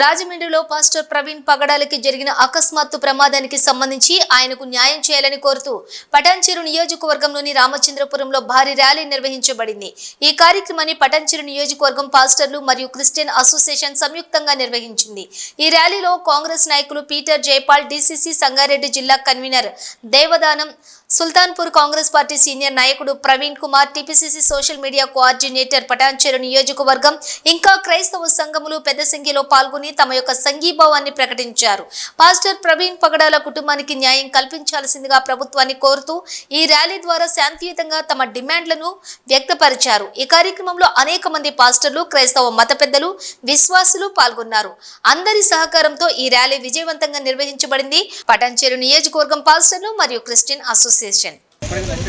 రాజమండ్రిలో పాస్టర్ ప్రవీణ్ పగడాలకి జరిగిన అకస్మాత్తు ప్రమాదానికి సంబంధించి ఆయనకు న్యాయం చేయాలని కోరుతూ పటాన్చెరు నియోజకవర్గంలోని రామచంద్రపురంలో భారీ ర్యాలీ నిర్వహించబడింది. ఈ కార్యక్రమాన్ని పటాన్చెరు నియోజకవర్గం పాస్టర్లు మరియు క్రిస్టియన్ అసోసియేషన్ సంయుక్తంగా నిర్వహించింది. ఈ ర్యాలీలో కాంగ్రెస్ నాయకులు పీటర్ జైపాల్ డీసీసీ సంగారెడ్డి జిల్లా convener Devadanam Sultanpur Congress party senior నాయకుడు Praveen Kumar TPCC social media coordinator Patancheru నియోజకవర్గం ఇంకా క్రైస్తవ సంఘములు పెద్ద సంఖ్యలో పాల్గొని తమ యొక్క సంఘీభావాన్ని ప్రకటించారు. పాస్టర్ ప్రవీణ్ పగడాల కుటుంబానికి న్యాయం కల్పించాల్సిందిగా ప్రభుత్వాన్ని కోరుతూ ఈ ర్యాలీ ద్వారా శాంతియుతంగా తమ డిమాండ్లను వ్యక్తపరిచారు. ఈ కార్యక్రమంలో అనేక మంది పాస్టర్లు క్రైస్తవ మత పెద్దలు విశ్వాసులు పాల్గొన్నారు. అందరి సహకారంతో ఈ ర్యాలీ విజయవంతంగా నిర్వహించబడింది. పటాన్చెరు నియోజకవర్గం పాస్టర్లు మరియు క్రిస్టియన్ అసోసియేషన్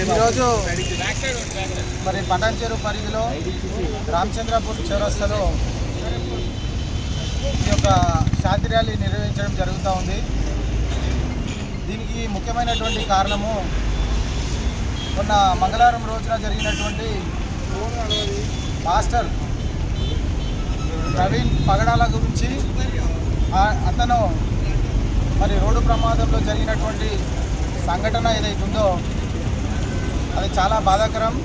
ఈరోజు మరి పటాన్చెరు పరిధిలో రామచంద్రపూర్ చౌరస్తలో ఈ యొక్క శాంతి ర్యాలీ నిర్వహించడం జరుగుతూ ఉంది. దీనికి ముఖ్యమైనటువంటి కారణము మొన్న మంగళవారం రోజున జరిగినటువంటి మాస్టర్ ప్రవీణ్ పగడాల గురించి అతను మరి రోడ్డు ప్రమాదంలో జరిగినటువంటి సంఘటన ఏదైతే ఉందో అది చాలా బాధాకరం.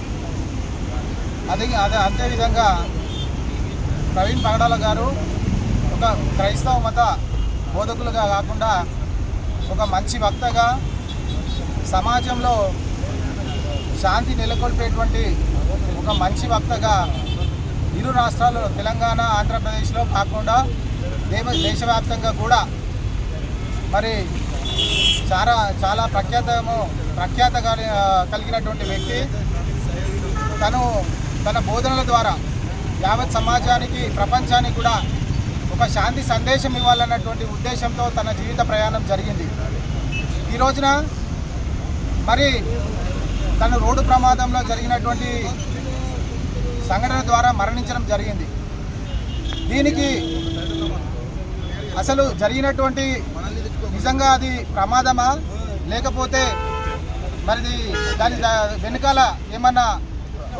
అది అదే అంతేవిధంగా ప్రవీణ్ పగడాల గారు ఒక క్రైస్తవ మత బోధకులుగా కాకుండా ఒక మంచి వక్తగా సమాజంలో శాంతి నెలకొల్పేటువంటి ఒక మంచి వక్తగా ఇరు రాష్ట్రాలు తెలంగాణ ఆంధ్రప్రదేశ్లో కాకుండా దేవ దేశవ్యాప్తంగా కూడా మరి చాలా చాలా ప్రఖ్యాతము ప్రఖ్యాత కలిగినటువంటి వ్యక్తి. తను తన బోధనల ద్వారా యావత్ సమాజానికి ప్రపంచానికి కూడా ఒక శాంతి సందేశం ఇవ్వాలన్నటువంటి ఉద్దేశంతో తన జీవిత ప్రయాణం జరిగింది. ఈ రోజున మరి తను రోడ్డు ప్రమాదంలో జరిగినటువంటి సంఘటన ద్వారా మరణించడం జరిగింది. దీనికి అసలు జరిగినటువంటి నిజంగా అది ప్రమాదమా? లేకపోతే మరిది దాని వెనుకాల ఏమన్నా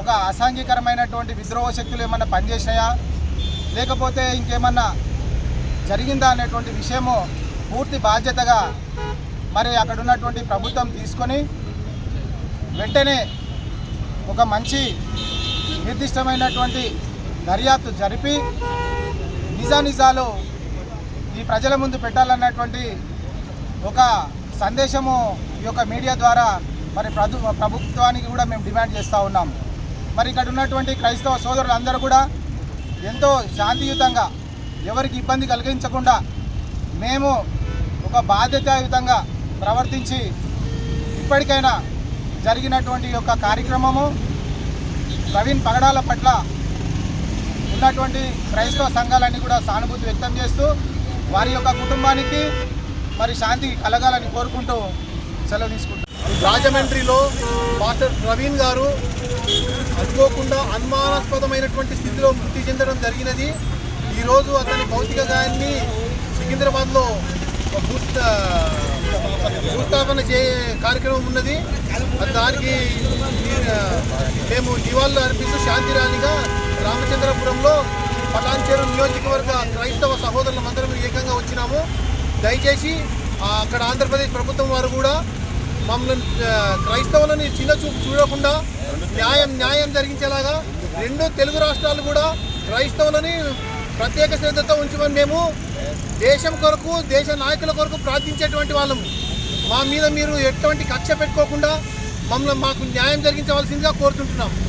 ఒక అసాంఘికరమైనటువంటి విద్రోహ శక్తులు ఏమన్నా పనిచేసినాయా? లేకపోతే ఇంకేమన్నా జరిగిందా అనేటువంటి విషయము పూర్తి బాధ్యతగా మరి అక్కడ ఉన్నటువంటి ప్రభుత్వం తీసుకొని వెంటనే ఒక మంచి నిర్దిష్టమైనటువంటి దర్యాప్తు జరిపి నిజానిజాలు ఈ ప్రజల ముందు పెట్టాలన్నటువంటి ఒక సందేశము ఈ యొక్క మీడియా ద్వారా మరి ప్రభు ప్రభుత్వానికి కూడా మేము డిమాండ్ చేస్తూ ఉన్నాం. మరి ఇక్కడ ఉన్నటువంటి క్రైస్తవ సోదరులందరూ కూడా ఎంతో శాంతియుతంగా ఎవరికి ఇబ్బంది కలిగించకుండా మేము ఒక బాధ్యతాయుతంగా ప్రవర్తించి ఇప్పటికైనా జరిగినటువంటి యొక్క కార్యక్రమము ప్రవీణ్ పగడాల పట్ల ఉన్నటువంటి క్రైస్తవ సంఘాలన్నీ కూడా సానుభూతి వ్యక్తం చేస్తూ వారి యొక్క కుటుంబానికి మరి శాంతి కలగాలని కోరుకుంటూ సెలవు తీసుకుంటాం రాజమండ్రిలో మాస్టర్ ప్రవీణ్ గారు అనుకోకుండా అనుమానాస్పదమైనటువంటి స్థితిలో మృతి చెందడం జరిగినది. ఈరోజు అతని భౌతిక గాయాన్ని సికింద్రాబాద్లో భూస్థాపన చే కార్యక్రమం ఉన్నది. దానికి మేము నివాళులు అర్పిస్తూ శాంతి రామచంద్రపురంలో పటాన్చెరు నియోజకవర్గ క్రైస్తవ సహోదరులమందరం ఏకంగా వచ్చినాము. దయచేసి అక్కడ ఆంధ్రప్రదేశ్ ప్రభుత్వం వారు కూడా మమ్మల్ని క్రైస్తవులని చిన్న చూపు చూడకుండా న్యాయం న్యాయం జరిగించేలాగా రెండు తెలుగు రాష్ట్రాలు కూడా క్రైస్తవులని ప్రత్యేక శ్రద్ధతో ఉంచమని మేము దేశం కొరకు దేశ నాయకుల కొరకు ప్రార్థించేటువంటి వాళ్ళము మా మీద మీరు ఎటువంటి కక్ష పెట్టుకోకుండా మమ్మల్ని మాకు న్యాయం జరిగించవలసిందిగా కోరుతుంటున్నాం.